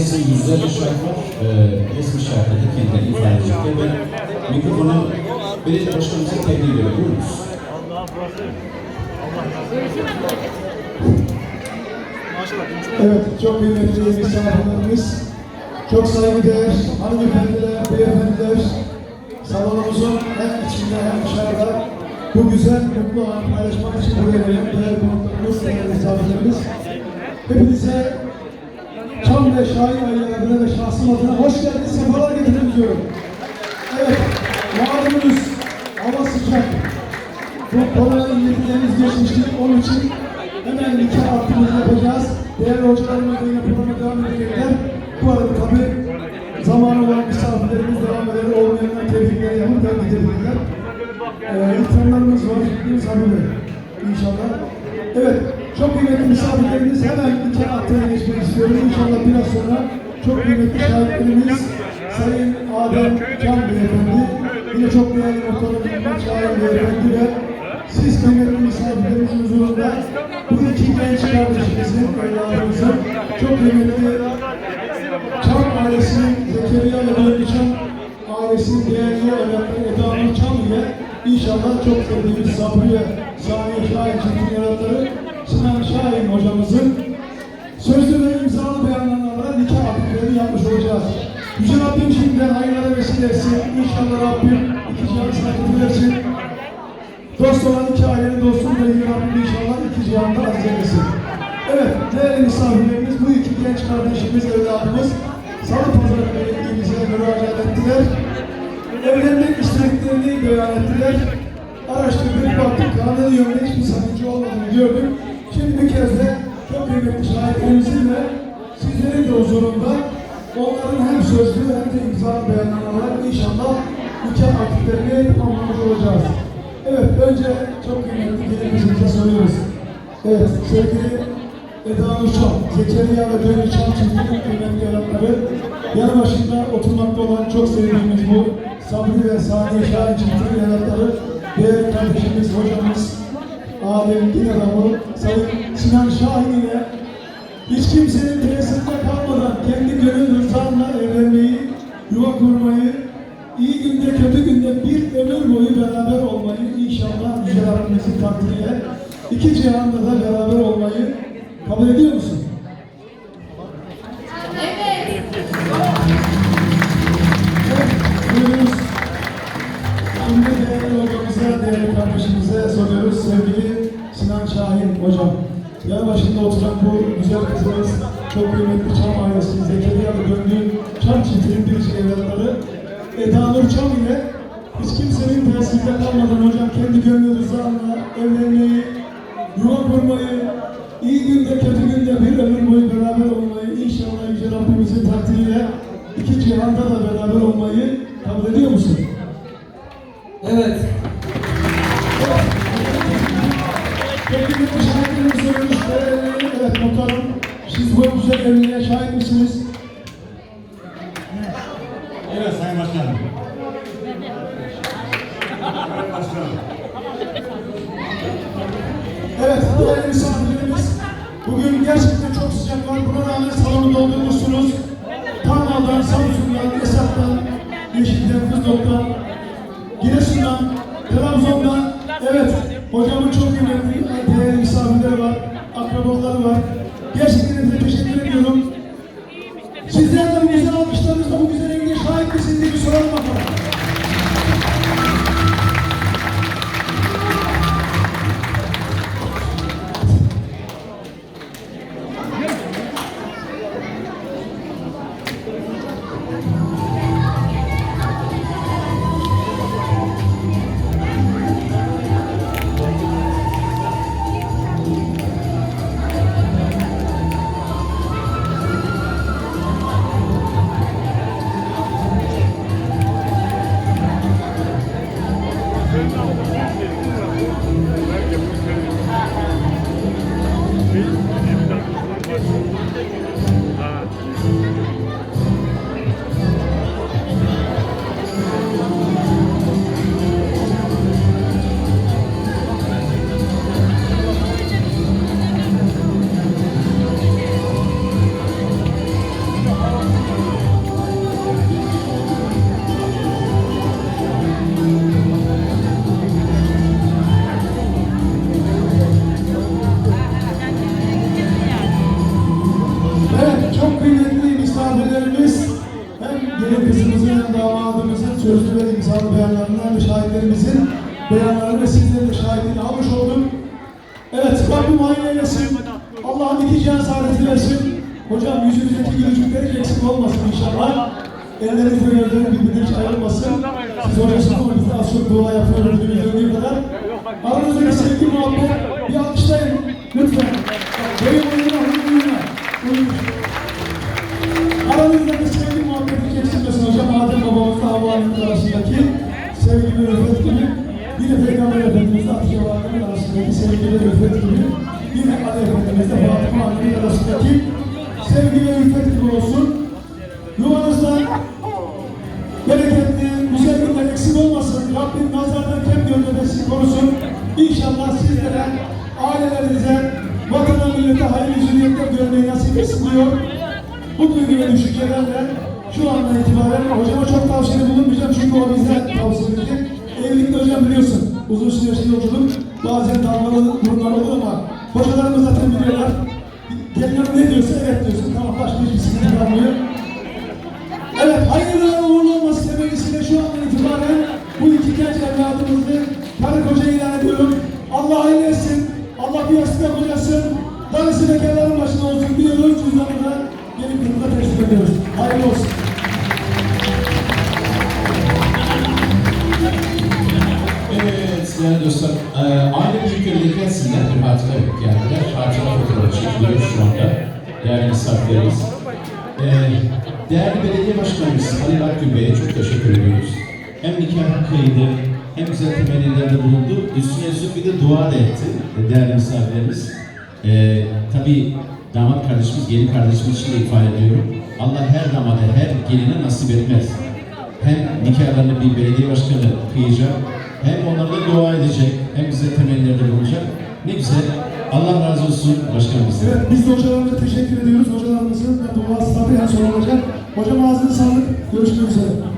Resim yüzlerce şarkı var. Ee, resmi şarkıda kendilerini ifade edecekler ve mikrofonu belediye başkanımıza tebliğ ediyor. Buyurunuz. Evet, çok kıymetli misafirlerimiz, çok saygıdeğer hanımefendiler, beyefendiler, salonumuzun hem içinde hem dışarıda bu güzel mutlu anı paylaşmak için buraya gelen değerli konuklarımız, değerli misafirlerimiz. Hepinize ve Şahin aileler adına ve şahsım adına hoş geldiniz, sefalar getirdiniz diyorum. Evet, malumunuz hava sıcak. Bu korona illetlerimiz geçmişti, onun için hemen nikah hakkımızı yapacağız. Değerli hocalarımız da yine programa devam edecekler. Bu arada tabi zamanı olan misafirlerimiz devam eder, olmayanlar tebrikleri yapıp da gidebilirler. Ee, İltihamlarımız var, misafirler inşallah. Evet, çok kıymetli misafirlerimiz hemen nikah hakkına geçmek istiyorum. İnşallah biraz sonra çok kıymetli şahitlerimiz Sayın Adem Can Beyefendi, yine çok değerli muhtarımız Şahin Beyefendi ve siz kıymetli misafirlerimizin huzurunda bu iki genç kardeşimizin, evladımızın çok kıymetli Çam ailesinin Zekeriya ve Dönü Çam ailesinin değerli evlatları Eda Nur Çam ile inşallah çok sevdiğimiz Sabri ve Saniye Şahin çiftin evlatları hocamızın sözlü ve imzalı beyanlarla nikah akitlerini yapmış olacağız. Yüce Rabbim şimdiden hayırlara vesile etsin. İnşallah Rabbim iki cihan saadeti versin. Dost olan iki ailenin dostluğunu da Yüce Rabbim inşallah iki cihanda aziz eylesin. Evet, değerli misafirlerimiz, bu iki genç kardeşimiz, evladımız Salı Pazarı Belediye'mize müracaat ettiler. Evlenmek istediklerini beyan ettiler. Araştırdık, baktık, kanun yönünde hiçbir sakınca olmadığını gördük. Şimdi bir kez de çok kıymetli şahitlerimizin ve sizlerin de huzurunda onların hem sözlü hem de imza beyannamalar inşallah nikah akitlerini tamamlamış olacağız. Evet, önce çok kıymetli gelinimize soruyoruz. Evet, sevgili Eda Nurçam, Zekeriya ve Dönü Çam çiftinin kıymetli evlatları, yanı başında oturmakta olan çok sevdiğimiz bu Sabri ve Saniye Şahin çiftinin evlatları, değerli kardeşimiz, hocamız, Adem Din adamı, Sayın Sinan Şahin ile hiç kimsenin tesirinde kalmadan kendi gönül rızanla evlenmeyi, yuva kurmayı, iyi günde kötü günde bir ömür boyu beraber olmayı inşallah Yüce Rabbimizin takdiriyle iki cihanda da beraber olmayı kabul ediyor musun? Evet. Şimdi değerli hocamıza, değerli kardeşimize soruyoruz. Sevgili Sinan Şahin hocam. Yanı başında oturan bu güzel kızımız, çok kıymetli Çam ailesi, Zekeriya ve Döndüğü Çam çiftinin biricik evlatları. Eda Nur Çam ile hiç kimsenin tesirinde kalmadan hocam kendi gönlü rızanla evlenmeyi, yuva kurmayı, iyi günde kötü günde bir ömür boyu beraber olmayı inşallah Yüce Rabbimizin takdiriyle iki cihanda da beraber olmayı kabul ediyor musun? Evet. Siz bu güzel evliliğe şahit misiniz? Evet Sayın Başkanım. Evet Başkanım. Evet değerli misafirlerimiz. Bugün gerçekten çok sıcak var. Buna rağmen salonu doldurmuşsunuz. Tarladan, Samsun'dan, Esat'tan, Yeşil'den, Kızıl'dan, beyanlarından ve şahitlerimizin beyanlarını ve sizlerin de almış olduk. Evet, Rabbim hayırlı eylesin. Allah'ın iki cihan saadeti versin. Hocam yüzünüzdeki gülücükler eksik olmasın inşallah. Elleriniz ve gözleriniz birbirinden hiç ayrılmasın. Siz hocasınız ama biz de az çok dua yapıyoruz döndüğü kadar. Aranızdaki sevgi muhabbet bir alkışlayın lütfen. Gibi. Yine Ali Efendimizle Fatıma Hanım'ın arasındaki sevgi ve gibi olsun. Yuvanızda bereketli, güzel günler eksik olmasın. Rabbim nazardan kem göndermesi korusun. İnşallah sizlere, ailelerinize, vatana millete hayırlı zürriyetler görmeyi nasip etsin diyor. Bu duygu ve düşüncelerle şu andan itibaren hocama çok tavsiyede bulunmayacağım çünkü o bize tavsiye etti. Evlilikte hocam biliyorsun uzun süreçli yolculuk bazen dalgalı hocalarımız zaten biliyorlar. Hanım ne diyorsa evet diyorsun tamam başka hiçbir sıkıntı kalmıyor. Evet, hayırlı uğurlu olması temennisiyle şu andan itibaren bu iki genç evladımızı karı koca ilan ediyorum. Allah hayırlı etsin, Allah bir yastığa kocasın, darısı bekarların başında olsun diyoruz, cüzdanı da gelin kırmızı teslim ediyoruz. Hayırlı olsun. Değerli dostlar, e, aile büyükleri gelsinler bir hatıra geldiler. Hatıra fotoğrafı çekiliyor şu anda. Değerli misafirlerimiz. E, değerli belediye başkanımız Halil Akgül Bey'e çok teşekkür ediyoruz. Hem nikah kıydı, hem güzel temellilerde bulundu. Üstüne üstlük bir de dua da etti e, değerli misafirlerimiz. E, tabii damat kardeşimiz, gelin kardeşimiz için de ifade ediyorum. Allah her damada, her geline nasip etmez hem nikahlarını bir belediye başkanı kıyacak, hem onlara dua edecek, hem bize temellerde bulunacak. Ne güzel. Allah razı olsun başkanımızdan. Evet, biz de hocalarımıza teşekkür ediyoruz. Hocalarımızın duası tabii en son olacak. Hocam ağzına sağlık. Görüşmek üzere.